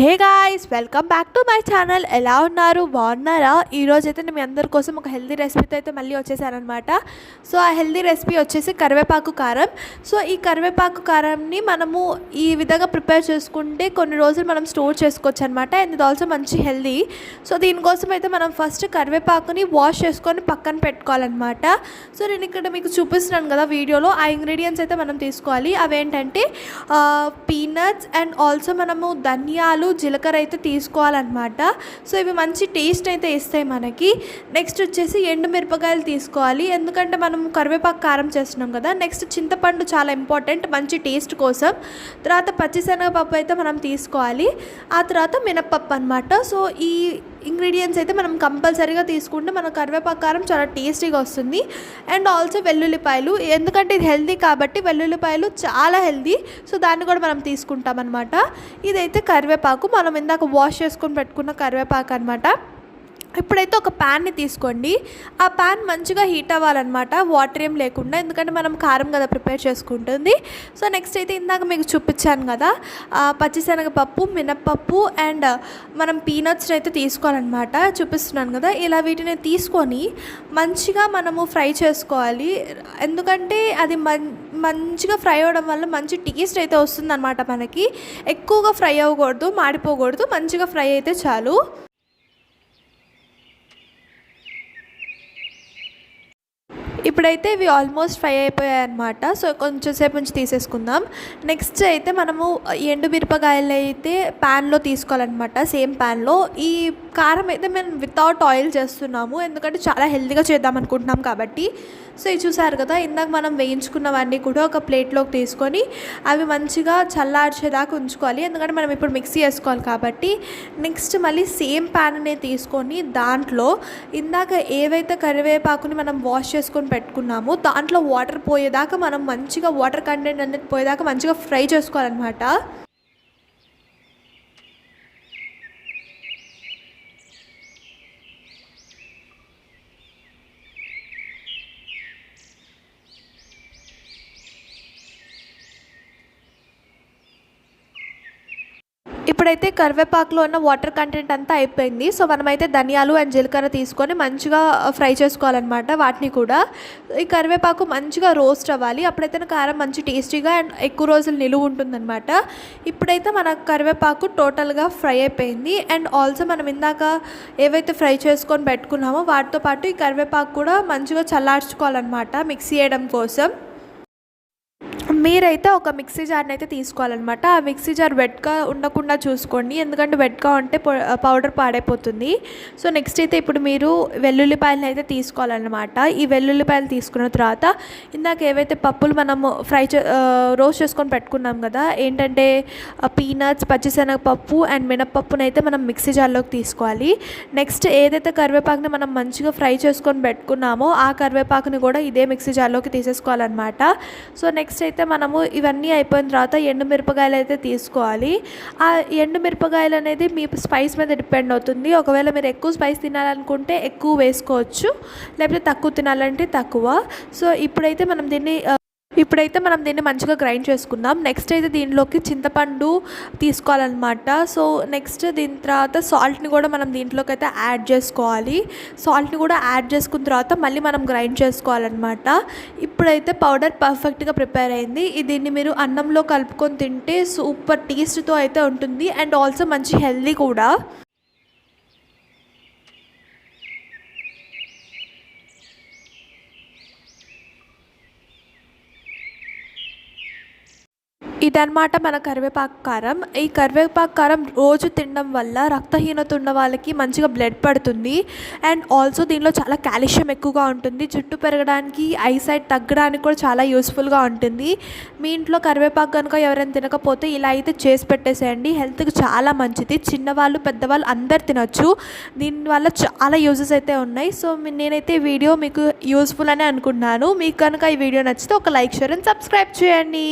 Hey guys welcome back to my channel. ఎలా ఉన్నారు? బాగున్నారా? ఈరోజు అయితే నేను మీ అందరి కోసం ఒక హెల్దీ రెసిపీతో అయితే మళ్ళీ వచ్చేసానమాట సో ఆ హెల్దీ రెసిపీ వచ్చేసి కరివేపాకు కారం. సో ఈ కరివేపాకు కారంని మనము ఈ విధంగా ప్రిపేర్ చేసుకుంటే కొన్ని రోజులు మనం స్టోర్ చేసుకోవచ్చు అనమాట అండ్ ఇది ఆల్సో మంచి హెల్దీ. సో దీనికోసం అయితే మనం ఫస్ట్ కరివేపాకుని వాష్ చేసుకొని పక్కన పెట్టుకోవాలన్నమాట. సో నేను ఇక్కడ మీకు చూపిస్తున్నాను కదా వీడియోలో. ఆ ఇంగ్రీడియంట్స్ అయితే మనం తీసుకోవాలి. అవేంటంటే పీనట్స్ అండ్ ఆల్సో మనము ధనియాలు జీలకర్ర అయితే తీసుకోవాలన్నమాట. సో ఇవి మంచి టేస్ట్ అయితే ఇస్తాయి మనకి. నెక్స్ట్ వచ్చేసి ఎండు మిరపకాయలు తీసుకోవాలి. ఎందుకంటే మనం కరివేపాకు కారం చేస్తున్నాం కదా నెక్స్ట్ చింతపండు చాలా ఇంపార్టెంట్ మంచి టేస్ట్ కోసం. తర్వాత పచ్చిశనగపప్పు అయితే మనం తీసుకోవాలి. ఆ తర్వాత మినప్పప్పు అనమాట సో ఈ ఇంగ్రీడియంట్స్ అయితే మనం కంపల్సరీగా తీసుకుంటే మన కరివేపాకు కారం చాలా టేస్టీగా వస్తుంది. అండ్ ఆల్సో వెల్లుల్లిపాయలు ఎందుకంటే ఇది హెల్దీ కాబట్టి వెల్లుల్లిపాయలు చాలా హెల్దీ. సో దాన్ని కూడా మనం తీసుకుంటాం అనమాట ఇదైతే కరివేపాకు మనం ఇందాక వాష్ చేసుకొని పెట్టుకున్న కరివేపాకు అనమాట ఇప్పుడైతే ఒక ప్యాన్ని తీసుకోండి. ఆ ప్యాన్ మంచిగా హీట్ అవ్వాలన్నమాట. వాటర్ ఏం లేకుండా ఎందుకంటే మనం కారం కదా ప్రిపేర్ చేసుకుంటుంది. సో నెక్స్ట్ అయితే ఇందాక మీకు చూపించాను కదా పచ్చిశనగపప్పు మినప్పప్పు అండ్ మనం పీనట్స్ అయితే తీసుకోవాలన్నమాట. చూపిస్తున్నాను కదా ఇలా వీటిని తీసుకొని మంచిగా మనము ఫ్రై చేసుకోవాలి. ఎందుకంటే అది మం మంచిగా ఫ్రై అవ్వడం వల్ల మంచి టేస్ట్ అయితే వస్తుందన్నమాట మనకి. ఎక్కువగా ఫ్రై అవ్వకూడదు మాడిపోకూడదు మంచిగా ఫ్రై అయితే చాలు. ఇప్పుడైతే ఇవి ఆల్మోస్ట్ ఫ్రై అయిపోయాయి అనమాట సో కొంచెం సేపు నుంచి తీసేసుకుందాం. నెక్స్ట్ అయితే మనము ఎండు మిరపకాయలు అయితే ప్యాన్లో తీసుకోవాలన్నమాట. సేమ్ ప్యాన్లో ఈ కారం అయితే మేము వితౌట్ ఆయిల్ చేస్తున్నాము. ఎందుకంటే చాలా హెల్తీగా చేద్దాం అనుకుంటున్నాం కాబట్టి. సో ఇది చూసారు కదా ఇందాక మనం వేయించుకున్నవన్నీ కూడా ఒక ప్లేట్లోకి తీసుకొని అవి మంచిగా చల్లార్చేదాకా ఉంచుకోవాలి. ఎందుకంటే మనం ఇప్పుడు మిక్సీ చేసుకోవాలి కాబట్టి. నెక్స్ట్ మళ్ళీ సేమ్ ప్యాన్ని తీసుకొని దాంట్లో ఇందాక ఏవైతే కరివేపాకుని మనం వాష్ చేసుకుని పెట్టుకున్నాము. దాంట్లో వాటర్ పోయేదాకా మనం మంచిగా వాటర్ కంటెంట్ అనేది పోయేదాకా మంచిగా ఫ్రై చేసుకోవాలన్నమాట. ఇప్పుడైతే కరివేపాకులో ఉన్న వాటర్ కంటెంట్ అంతా అయిపోయింది. సో మనమైతే ధనియాలు అండ్ జీలకర్ర తీసుకొని మంచిగా ఫ్రై చేసుకోవాలన్నమాట వాటిని కూడా. ఈ కరివేపాకు మంచిగా రోస్ట్ అవ్వాలి. అప్పుడైతే కారం మంచి టేస్టీగా అండ్ ఎక్కువ రోజులు నిలువ ఉంటుందన్నమాట. ఇప్పుడైతే మన కరివేపాకు టోటల్గా ఫ్రై అయిపోయింది. అండ్ ఆల్సో మనం ఇందాక ఏవైతే ఫ్రై చేసుకొని పెట్టుకున్నామో వాటితో పాటు ఈ కరివేపాకు కూడా మంచిగా చల్లార్చుకోవాలన్నమాట మిక్సీ చేయడం కోసం. మీరైతే ఒక మిక్సీ జార్ని అయితే తీసుకోవాలన్నమాట. ఆ మిక్సీ జార్ వెట్గా ఉండకుండా చూసుకోండి. ఎందుకంటే వెట్గా ఉంటే పౌడర్ పాడైపోతుంది. సో నెక్స్ట్ అయితే ఇప్పుడు మీరు వెల్లుల్లిపాయలను అయితే తీసుకోవాలన్నమాట. ఈ వెల్లుల్లిపాయలు తీసుకున్న తర్వాత ఇందాక ఏవైతే పప్పులు మనము ఫ్రై చే రోస్ట్ చేసుకొని పెట్టుకున్నాం కదా ఏంటంటే పీనట్స్ పచ్చిశనగపప్పు అండ్ మినప్పప్పును అయితే మనం మిక్సీ జార్లోకి తీసుకోవాలి. నెక్స్ట్ ఏదైతే కరివేపాకుని మనం మంచిగా ఫ్రై చేసుకొని పెట్టుకున్నామో ఆ కరివేపాకుని కూడా ఇదే మిక్సీ జార్లోకి తీసేసుకోవాలన్నమాట. సో నెక్స్ట్ అయితే మనము ఇవన్నీ అయిపోయిన తర్వాత ఎండు మిరపకాయలు అయితే తీసుకోవాలి. ఆ ఎండు మిరపకాయలు అనేది మీ స్పైస్ మీద డిపెండ్ అవుతుంది. ఒకవేళ మీరు ఎక్కువ స్పైస్ తినాలనుకుంటే ఎక్కువ వేసుకోవచ్చు. లేకపోతే తక్కువ తినాలంటే తక్కువ. సో ఇప్పుడైతే మనం దీన్ని ఇప్పుడైతే మనం దీన్ని మంచిగా గ్రైండ్ చేసుకుందాం. నెక్స్ట్ అయితే దీనిలోకి చింతపండు తీసుకోవాలన్నమాట. సో నెక్స్ట్ దీని తర్వాత సాల్ట్ని కూడా మనం దీంట్లోకి అయితే యాడ్ చేసుకోవాలి. సాల్ట్ని కూడా యాడ్ చేసుకున్న తర్వాత మళ్ళీ మనం గ్రైండ్ చేసుకోవాలన్నమాట. ఇప్పుడైతే పౌడర్ పర్ఫెక్ట్గా ప్రిపేర్ అయింది. దీన్ని మీరు అన్నంలో కలుపుకొని తింటే సూపర్ టేస్ట్తో అయితే ఉంటుంది. అండ్ ఆల్సో మంచి హెల్దీ కూడా. ఇదన్నమాట మన కరివేపాకు కారం. ఈ కరివేపాకు కారం రోజు తినడం వల్ల రక్తహీనత ఉన్న వాళ్ళకి మంచిగా బ్లడ్ పడుతుంది. అండ్ ఆల్సో దీనిలో చాలా కాల్షియం ఎక్కువగా ఉంటుంది. జుట్టు పెరగడానికి ఐసైట్ తగ్గడానికి కూడా చాలా యూస్ఫుల్గా ఉంటుంది. మీ ఇంట్లో కరివేపాకు కనుక ఎవరైనా తినకపోతే ఇలా అయితే చేసి పెట్టేసేయండి. హెల్త్కి చాలా మంచిది. చిన్నవాళ్ళు పెద్దవాళ్ళు అందరు తినొచ్చు. దీనివల్ల చాలా యూజెస్ అయితే ఉన్నాయి. సో నేనైతే ఈ వీడియో మీకు యూస్ఫుల్ అని అనుకుంటున్నాను. మీకు కనుక ఈ వీడియో నచ్చితే ఒక లైక్ షేర్ అండ్ సబ్స్క్రైబ్ చేయండి.